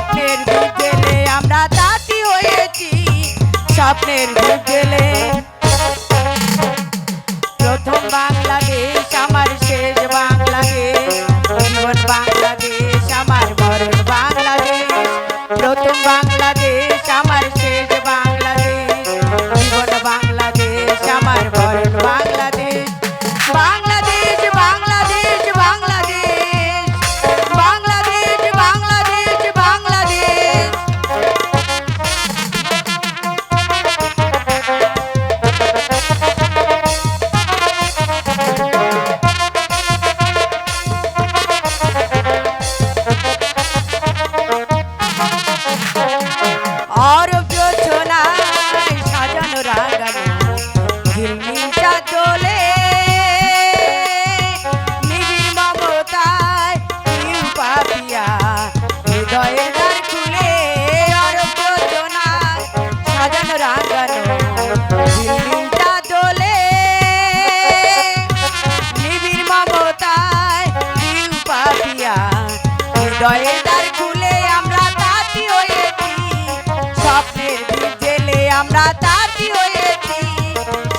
স্বপ্নের যুগ গেলে আমরা দাতি হয়েছি। স্বপ্নের যুগ গেলে দয়েদার খুলে আমরা তাঁতি হয়েছি।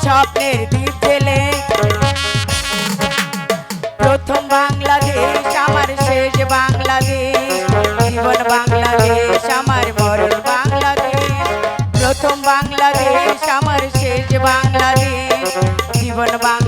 স্বপ্নের দ্বীপ জেলে প্রথম বাংলাদেশ, আমার শেষ বাংলাদেশ। জীবন বাংলাদেশ, আমার মরণ বাংলাদেশ। প্রথম বাংলাদেশ, আমার শেষ বাংলাদেশ। জীবন বাংলাদেশ।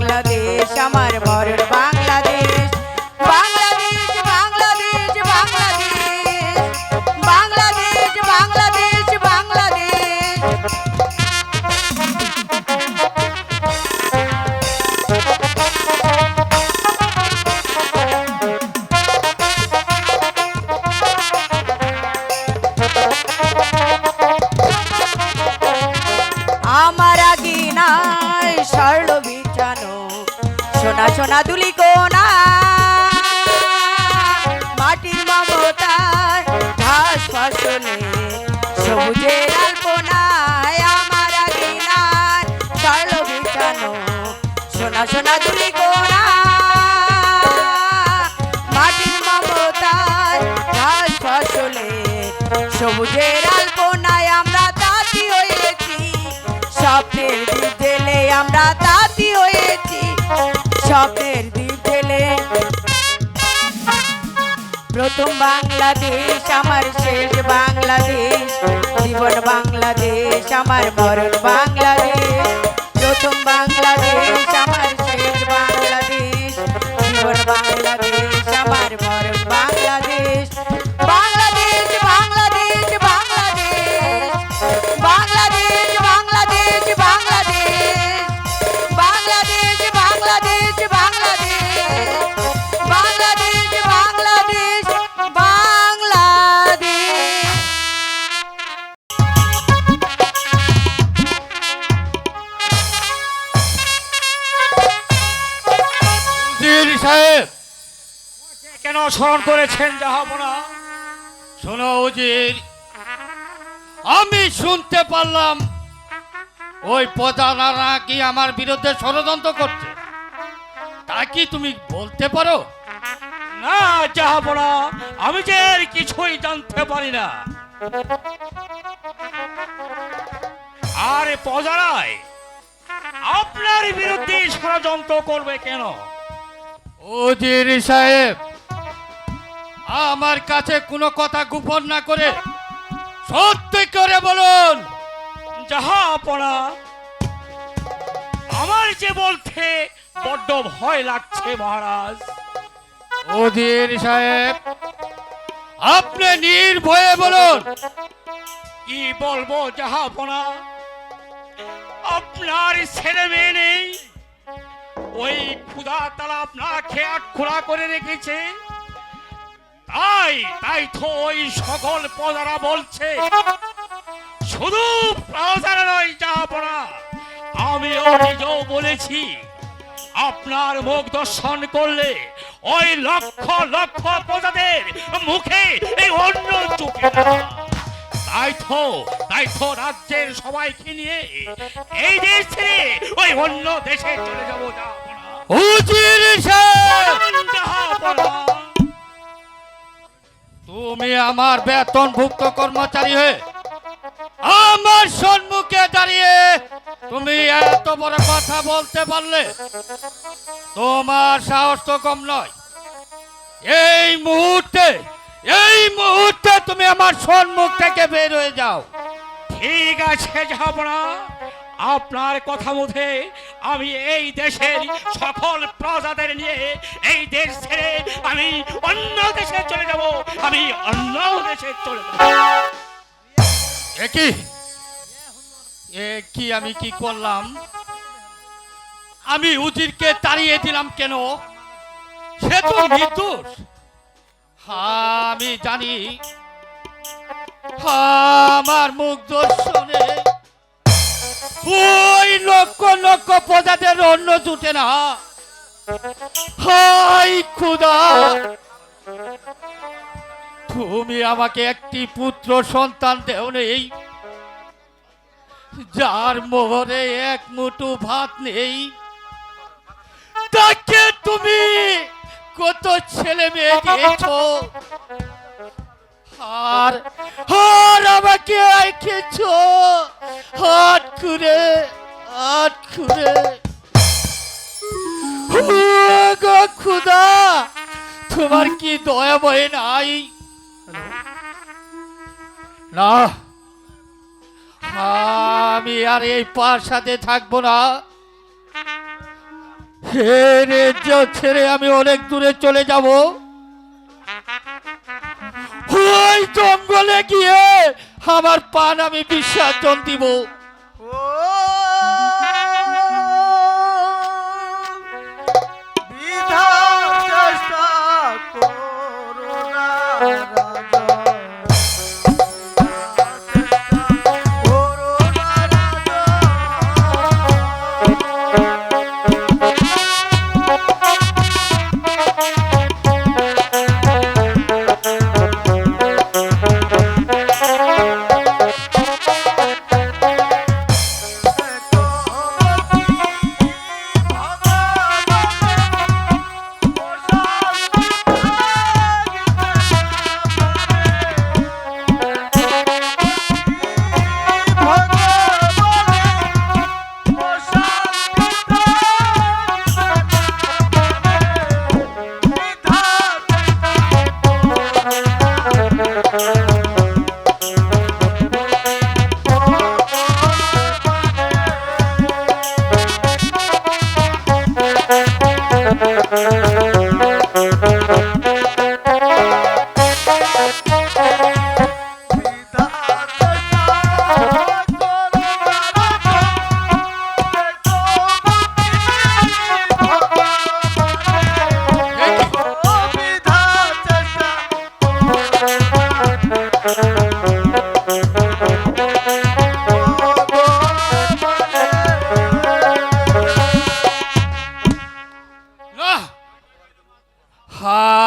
স্বপ্নের দ্বীপ ঢেলে প্রথম বাংলাদেশ, আমার শেষ বাংলাদেশ। জীবন বাংলাদেশ, আমার মরণ বাংলাদেশ। প্রথম বাংলাদেশ, আমার স্মরণ করেছেন যাহাবনা। শোনো উজির আমি শুনতে পারলাম ওই প্রজারা কি আমার বিরুদ্ধে ষড়যন্ত্র করছে। তা কি তুমি বলতে পারো? না যাহাবনা আমি যে এর কিছুই জানতে পারি না। আর প্রজারায় আপনার বিরুদ্ধে ষড়যন্ত্র করবে কেন? উজির সাহেব আমার কাছে কোনো কথা গোপন না করে সত্যি করে বলুন। যাহাপনা আমার যে বলতে বড্ড ভয় লাগছে মহারাজ। উজির সাহেব আপনি নির্ভয়ে বলুন। কি বলব যাহাপনা আপনার ছেলে মেয়ে নেই। ওই ক্ষুধা তালা আপনাকে আটখোলা করে রেখেছে। তাই তাই তো ওই সকল প্রজারা বলছে শুধু প্রজারা নয় যাহাপনা আমিও নিজেও বলেছি আপনার মুখ দর্শন করলে ওই লক্ষ লক্ষ প্রজাদের মুখে এই অন্য চোখে তাই তো তাই তো রাজ্যের সবাইকে নিয়ে এই দেশ ছেড়ে ওই অন্য দেশে চলে যাব সাহেব! যাহাপনা তুমি আমার বেতনভুক্ত কর্মচারী হয়ে আমার সম্মুখে দাঁড়িয়ে তুমি এত বড় কথা বলতে পারলে, তোমার সাহস তো কম নয়। এই মুহূর্তে এই মুহূর্তে তুমি আমার সম্মুখ থেকে বের হয়ে যাও। ঠিক আছে যাহাপনা আপনার কথা মতে আমি এই দেশের সকল প্রজাদের নিয়ে এই দেশ ছেড়ে আমি অন্য দেশে চলে যাব। আমি অন্য দেশে চলে যাব। এ কি? আমি কি করলাম? আমি উজিরকে তাড়িয়ে দিলাম কেন? সে তো নির্দোষ। আমি জানি। আমার মুখ দর্শনে ওই লক্ষ লক্ষ প্রজাদের অন্য জুটে না। হাই খুদা! তুমি আমাকে একটি পুত্র সন্তান দেও নেই, যার মোহরে এক মুঠো ভাত নেই। তাকে তুমি কত ছেলে মেয়ে দিয়েছ? আর আর আমাকে আইকেছ হাত খুঁড়ে হাত খুঁড়ে। খুদা, তোমার কি দয়া বয়ে নাই? না, আমি আর এই প্রাসাদে থাকব না। ছেড়ে আমি অনেক দূরে চলে যাব। ওই জঙ্গলে গিয়ে আমার পান আমি বিসর্জন দিব।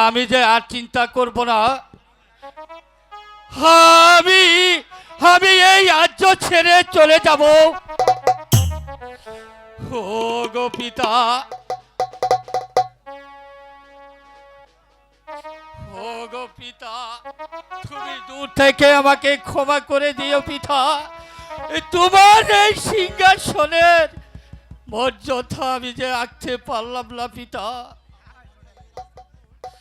আমি যে আর চিন্তা করব না, আমি আমি এই রাজ্য ছেড়ে চলে যাব। ও গো পিতা, ও গো পিতা, তুমি দূর থেকে আমাকে ক্ষমা করে দিও পিতা। তোমার এই সিংহাসনের মর্যাদা আমি যে রাখতে পারলাম না পিতা।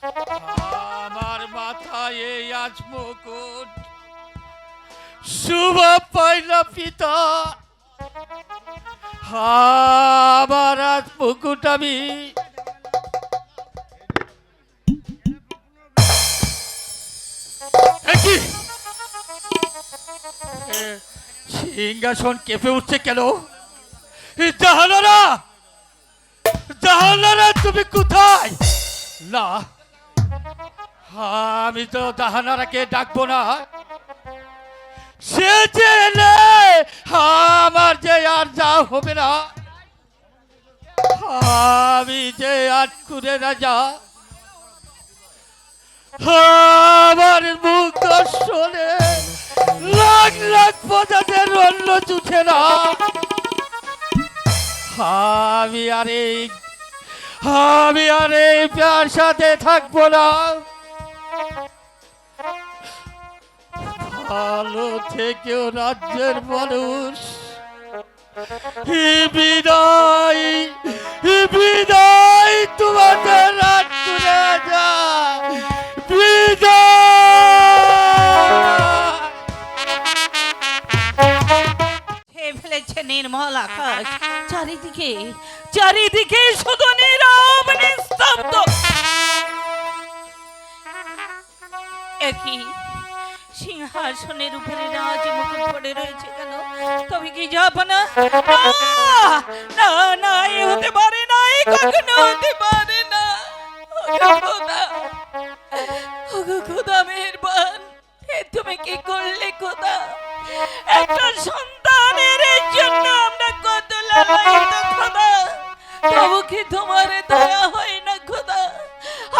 আমার মাথায় এই আজ মুকুট। শুভ পাইলা পিতা। আমার আজ মুকুট আমি। সিংহাসন কেঁপে উঠছে কেন? জাহানারা! জাহানারা, তুমি কোথায়? না আমি তো জাহানারাকে ডাকবো না। সে যে আমার যে আর যা হবে না। আমি যে আর করে রাজা আমার মুখ দর্শনে লাখ লাখ প্রজাদের অন্য জুটে না। আমি আর এই আমি আর এই সাথে থাকব না। ভালো থেকেও রাজ্যের মানুষ। বিদায় বিদায় তোমাদের রাজ্য চারিদিকে চারিদিকে শুধু নীরব নিস্তব্ধ। একই। সিংহাসনের উপরে রাজ মুকুট পড়ে রয়েছে কেন? তবে কি যাব না? না, না না হতে পারে না কখনো হতে পারে না। করলে একটা জন্য আমরা তবু কি তোমার দয়া হয় না খোদা?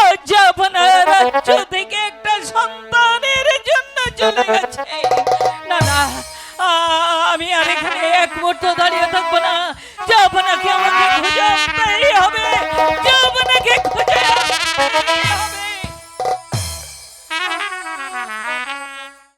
আজ আপনার রাজ্য থেকে একটা সন্তানের জন্য চলে গেছে। না না আমি আর এখানে এক মুহূর্ত দাঁড়িয়ে থাকব না। যাব আপনাকে আমাকে খুঁজে